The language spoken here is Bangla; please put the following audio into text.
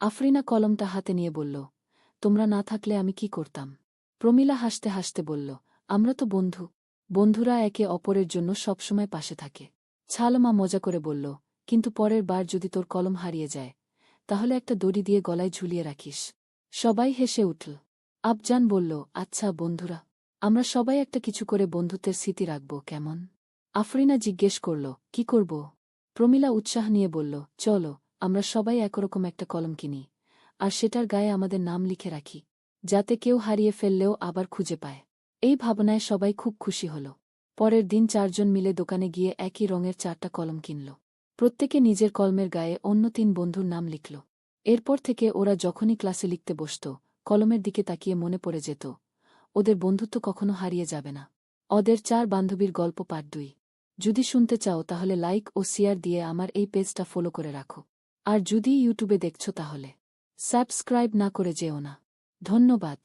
আফরিনা কলমটা হাতে নিয়ে বলল, তোমরা না থাকলে আমি কি করতাম? প্রমীলা হাসতে হাসতে বলল, আমরা তো বন্ধু। বন্ধুরা একে অপরের জন্য সবসময় পাশে থাকে। ছালমা মজা করে বলল, কিন্তু পরের বার যদি তোর কলম হারিয়ে যায়, তাহলে একটা দড়ি দিয়ে গলায় ঝুলিয়ে রাখিস। সবাই হেসে উঠল। আবজান বলল আচ্ছা বন্ধুরা, আমরা সবাই একটা কিছু করে বন্ধুত্বের স্মৃতি রাখব, কেমন? আফরিনা জিজ্ঞেস করল, কি করব? প্রমীলা উৎসাহ নিয়ে বলল, চলো আমরা সবাই একরকম একটা কলম কিনি, আর সেটার গায়ে আমাদের নাম লিখে রাখি, যাতে কেউ হারিয়ে ফেললেও আবার খুঁজে পায়। এই ভাবনায় সবাই খুব খুশি হল। পরের দিন চারজন মিলে দোকানে গিয়ে একই রঙের চারটা কলম কিনল। প্রত্যেকে নিজের কলমের গায়ে অন্য তিন বন্ধুর নাম লিখল। এরপর থেকে ওরা যখনই ক্লাসে লিখতে বসত, কলমের দিকে তাকিয়ে মনে পড়ে যেত, ওদের বন্ধুত্ব কখনো হারিয়ে যাবে না। ওদের চার বান্ধবীর গল্প পাঠ দুই। যদি শুনতে চাও তাহলে লাইক ও শেয়ার দিয়ে আমার এই পেজটা ফলো করে রাখো। আর যদি ইউটিউবে দেখছ তাহলে সাবস্ক্রাইব না করে যেও না। ধন্যবাদ।